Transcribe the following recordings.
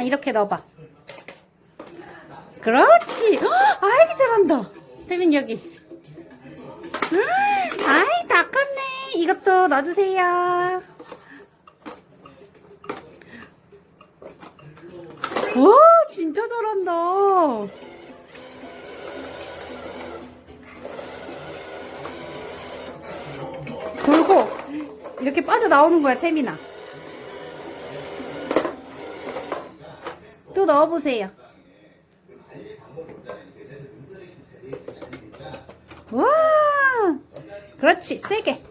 태민아 이렇게 넣어봐. 그렇지. 헉, 아이고 잘한다. 태민 여기. 음, 아이 다 컸네. 이것도 넣어주세요. 와 진짜 잘한다. 돌고 이렇게 빠져 나오는 거야 태민아. 넣어보세요. 와, 그렇지, 세게.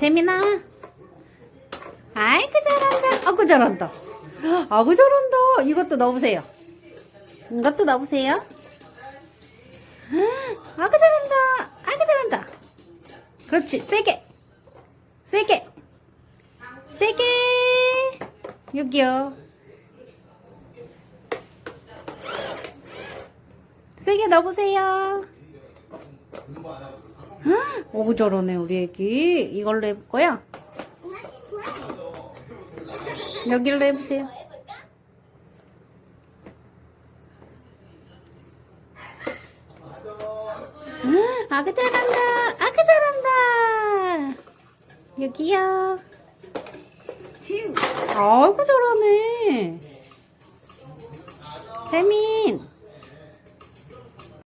태민아, 아이고 잘한다. 아구 잘한다. 아구 잘한다. 이것도 넣어보세요. 이것도 넣어보세요. 아구 잘한다. 아구 잘한다. 그렇지, 세게. 세게. 세게. 여기요. 세게 넣어보세요. 오, 저러네, 우리 애기. 이걸로 해볼 거야? 여기로 해보세요. 응, 아그 잘한다. 아그 잘한다. 여기요. 아이고 잘하네. 세민.